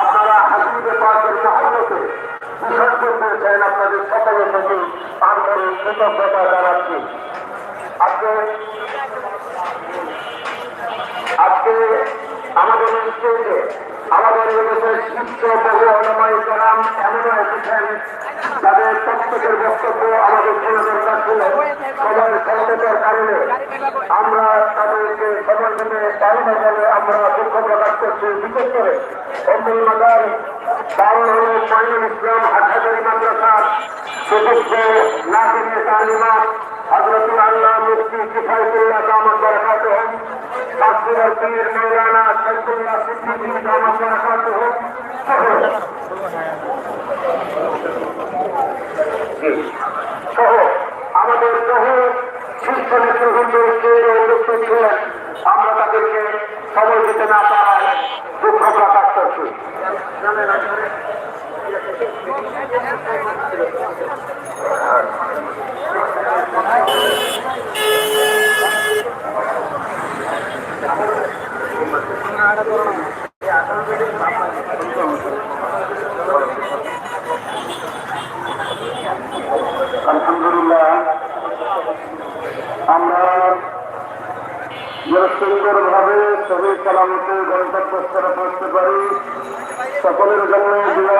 আপনারা হাসিবে পাকের মহল্লতে বিসর্জন দিয়েছেন আপনাদের সকলের প্রতি আন্তরিক কৃতজ্ঞতা জানাচ্ছি। আজকে আজকে আমাদের স্টেজে আমাদের এদেশের শীর্ষ বহু অনুমায়ী এমনও এসেছেন তাদের প্রত্যেকের বক্তব্য আমাদের শুনে দরকার সবার সংকটের কারণে আমরা তাদেরকে সময় দিতে পারি না বলে আমরা দুঃখ প্রকাশ করছি। বিশেষ করে অব্দুল মাদার বারো হল মাইনুল ইসলাম হাটহাজারি মাদ্রাসার সুযোগ্য তালিমাত হজরতুল আল্লাহ মুফতি কিফায়তুল্লাহ দামত বরকাত হোক শাস্ত্রীয় পীর মৌলানা শৈকুল্লাহ সিদ্দিকী দামত বরকাত সহ আমাদের বহু শীর্ষ নেতৃবৃন্দ স্টেজে উপস্থিত ছিলেন আমরা তাদেরকে সময় দিতে না পারায় দুঃখ প্রকাশ করছি আলহামদুলিল্লাহ আমরা সুন্দর ভাবে সবই কালামতে গণতন্ত্র পৌঁছতে পারি সকলের জন্য।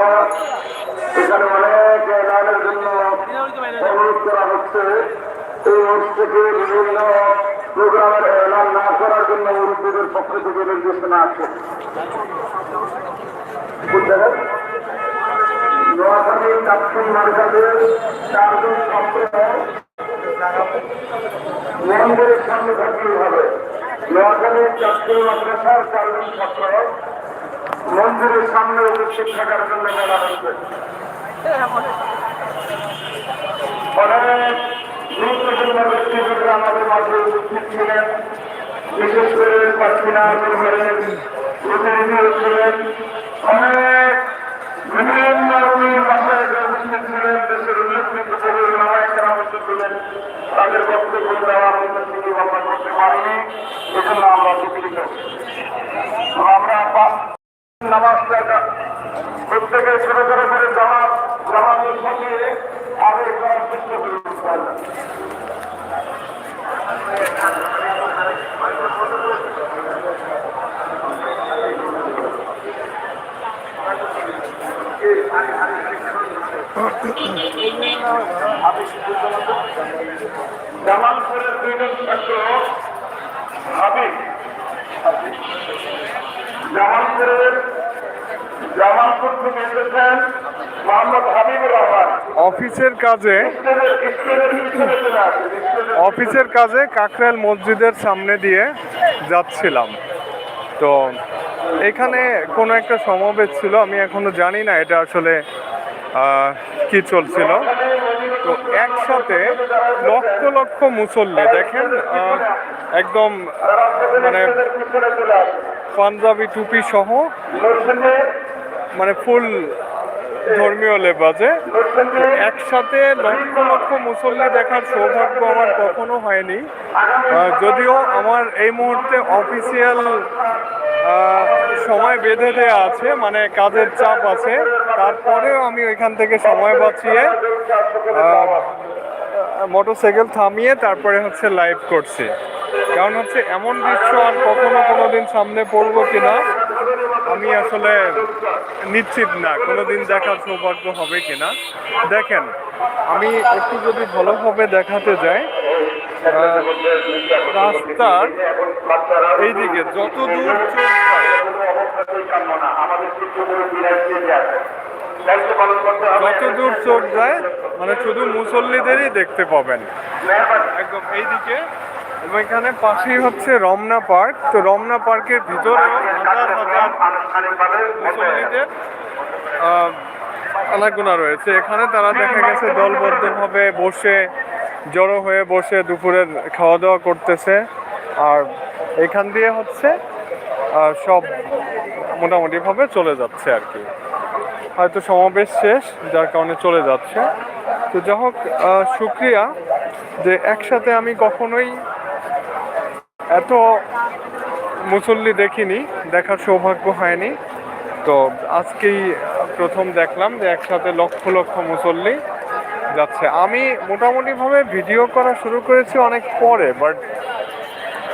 এখানে অনেক এলানের জন্য অনুরোধ করা হচ্ছে এই থেকে বিভিন্ন প্রোগ্রামের এলান না করার জন্য মুরব্বীদের পক্ষ থেকে নির্দেশনা আছে? নোয়াখালী কাপ্তান মার্কাদের চারজন ছাত্র মন্দিরের সামনে থাকলেই হবে নোয়াখালীর চারজন মাদ্রাসার চারজন ছাত্র মন্দিরের সামনে উপস্থিত থাকার জন্য বলা হচ্ছে অনেক গুরুত্বপূর্ণ ব্যক্তিবর্গ আমাদের মাঝে উপস্থিত ছিলেন। বিশেষ করে পার্সিনা পরিবারের প্রতিনিধি উল্লেখযোগ্য বহু নামায়িকারা উপস্থিত ছিলেন তাদের বক্তব্য দেওয়া দুঃখিত আমরা অফিসের কাজে অফিসের কাজে কাকরাইল মসজিদের সামনে দিয়ে যাচ্ছিলাম। তো এখানে কোনো একটা সমাবেশ ছিল, আমি এখনও জানি না এটা আসলে কি চলছিল। তো একসাথে লক্ষ লক্ষ মুসল্লি, দেখেন একদম মানে পাঞ্জাবি টুপি সহ মানে ফুল ধর্মীয় লেবাজে, একসাথে লক্ষ লক্ষ মুসল্লি দেখার সৌভাগ্য আমার কখনো হয়নি। যদিও আমার এই মুহূর্তে অফিসিয়াল সময় বেঁধে দেওয়া আছে মানে কাজের চাপ আছে। তারপরেও আমি ওইখান থেকে সময় বাঁচিয়ে মোটরসাইকেল থামিয়ে তারপরে হচ্ছে লাইভ করছি। কারণ হচ্ছে এমন দৃশ্য আর কখনো কোনো দিন সামনে পড়ব কিনা আমি আসলে নিশ্চিত না, কোনোদিন দেখার সৌভাগ্য হবে কিনা। দেখেন, আমি একটু যদি ভালোভাবে দেখাতে যাই রাস্তার এইদিকে যত দূর যত দূর চোখ যায় মানে শুধু মুসল্লিদেরই দেখতে পাবেন। একদম এইদিকে এখানে পাশেই হচ্ছে রমনা পার্ক। তো রমনা পার্কের হাজার মুসল্লিদের রয়েছে। এখানে তারা দেখা গেছে দলবদ্ধভাবে বসে, জড়ো হয়ে বসে দুপুরের খাওয়া দাওয়া করতেছে। আর এখান দিয়ে হচ্ছে সব মোটামুটিভাবে চলে যাচ্ছে আর কি। হয়তো সমাবেশ শেষ, যার কারণে চলে যাচ্ছে। তো যাই হোক শুক্রিয়া যে একসাথে আমি কখনোই এত মুসল্লি দেখিনি, দেখার সৌভাগ্য হয়নি। তো আজকেই প্রথম দেখলাম যে একসাথে লক্ষ লক্ষ মুসল্লি যাচ্ছে। আমি মোটামুটিভাবে ভিডিও করা শুরু করেছি অনেক পরে বাট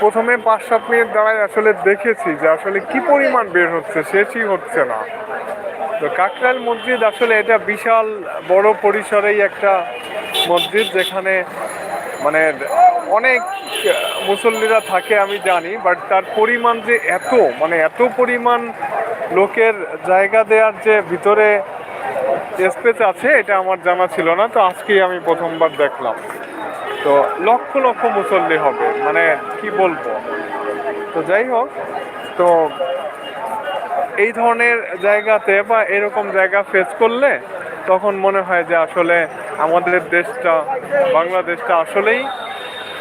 প্রথমে পাঁচ সাত মিনিট দাঁড়ায় আসলে দেখেছি যে আসলে কি পরিমাণ বের হচ্ছে শেষই হচ্ছে না। তো কাকরাইল মসজিদ আসলে এটা বিশাল বড় পরিসরেই একটা মসজিদ যেখানে মানে অনেক মুসল্লিরা থাকে, আমি জানি বাট তার পরিমাণ যে এত মানে এত পরিমাণ লোকের জায়গা দেওয়ার যে ভিতরে স্পেস আছে, এটা আমার জানা ছিল না, তো আজকেই আমি প্রথমবার দেখলাম। তো লক্ষ লক্ষ মুসল্লি হবে মানে কি বলব? তো যাই হোক, তো এই ধরনের জায়গাতে বা এরকম জায়গা ফেস করলে তখন মনে হয় যে আসলে আমাদের দেশটা, বাংলাদেশটা আসলেই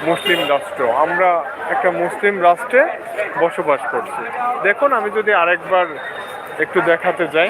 মুসলিম রাষ্ট্র। আমরা একটা মুসলিম রাষ্ট্রে বসবাস করছি। দেখুন, আমি যদি আরেকবার একটু দেখাতে যাই।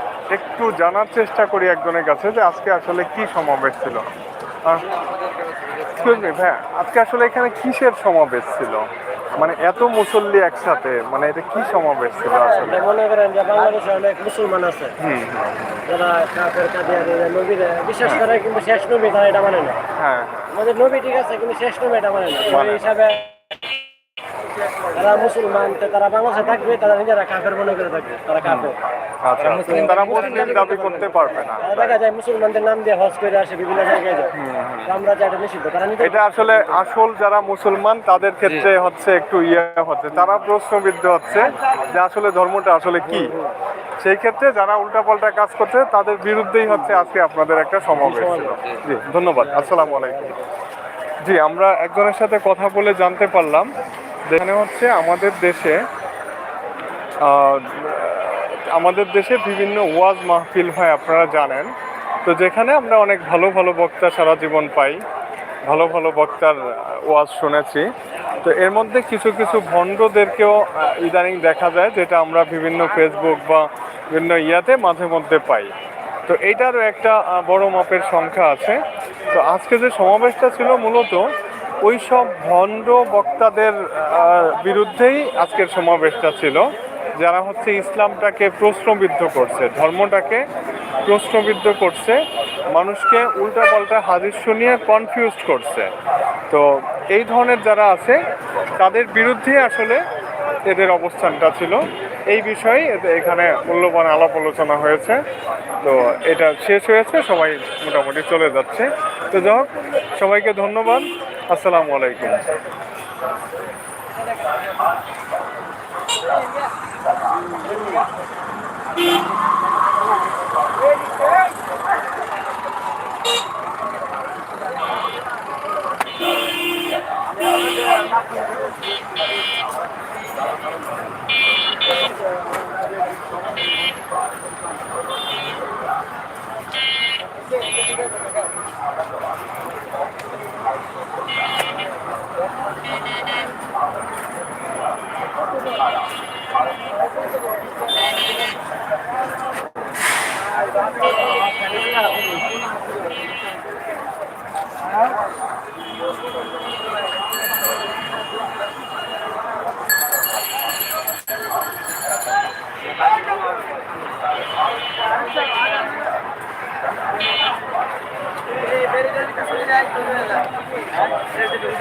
একটু জানার চেষ্টা করি একজনের কাছে যে আজকে আসলে কি সমাবেশ ছিল। আজকে আসলে এখানে কিসের সমাবেশ ছিল? মানে এত মুসল্লি একসাথে মানে এটা কি সমাবেশ ছিল আসলে? মনে করেন যে বাংলাদেশে অনেক মুসলমান আছে। যারা কাফের কাদিয়ানি নবীরে বিশ্বাস করে কিন্তু শেষ নবী তারা এটা মানে না। হ্যাঁ। আমাদের নবী ঠিক আছে কিন্তু শেষ নবী এটা মানে না। মানে। এই হিসাবে তারা মুসলমান তারা বাংলাদেশে থাকবে তারা নিজেরা কাফের মনে করে থাকবে তারা কাফের। আচ্ছা তারা মুসলিম দাবি করতে পারবে না। দেখা যায় মুসলমানদের নাম দিয়ে হজ করে আসে বিভিন্ন জায়গায় যায়। আমরা যে এটা নিষিদ্ধ তারা এটা আসলে আসল যারা মুসলমান তাদের ক্ষেত্রে হচ্ছে একটু ইয়ে হচ্ছে। তারা প্রশ্নবিদ্ধ হচ্ছে যে আসলে ধর্মটা আসলে কি। সেই ক্ষেত্রে যারা উল্টাপাল্টা কাজ করছে তাদের বিরুদ্ধেই হচ্ছে আজকে আপনাদের একটা সমাবেশ জি ধন্যবাদ। আসসালামু আলাইকুম। জি আমরা একজনের সাথে কথা বলে জানতে পারলাম যে এখানে হচ্ছে আমাদের দেশে আহ, আমাদের দেশে বিভিন্ন ওয়াজ মাহফিল হয়, আপনারা জানেন। তো যেখানে আমরা অনেক ভালো ভালো বক্তা সারা জীবন পাই, ভালো ভালো বক্তার ওয়াজ শুনেছি। তো এর মধ্যে কিছু কিছু ভণ্ডদেরকেও ইদানিং দেখা যায়, যেটা আমরা বিভিন্ন ফেসবুক বা বিভিন্ন ইয়াতে মাঝে মধ্যে পাই। তো এইটারও একটা বড় মাপের সংখ্যা আছে। তো আজকে যে সমাবেশটা ছিল মূলত ওই সব ভণ্ড বক্তাদের বিরুদ্ধেই আজকের সমাবেশটা ছিল। যারা হচ্ছে ইসলামটাকে প্রশ্নবিদ্ধ করছে, ধর্মটাকে প্রশ্নবিদ্ধ করছে, মানুষকে উল্টাপাল্টা হাদিস শুনিয়ে কনফিউজ করছে। তো এই ধরনের যারা আছে, তাদের বিরুদ্ধে আসলে এদের অবস্থানটা ছিল। এই বিষয়ে এখানে মূল্যবান আলাপ আলোচনা হয়েছে। তো এটা শেষ হয়েছে, সবাই মোটামুটি চলে যাচ্ছে। তো যাই সবাইকে ধন্যবাদ। আসসালামু আলাইকুম। এই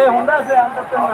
এই হোন্ডা আছে।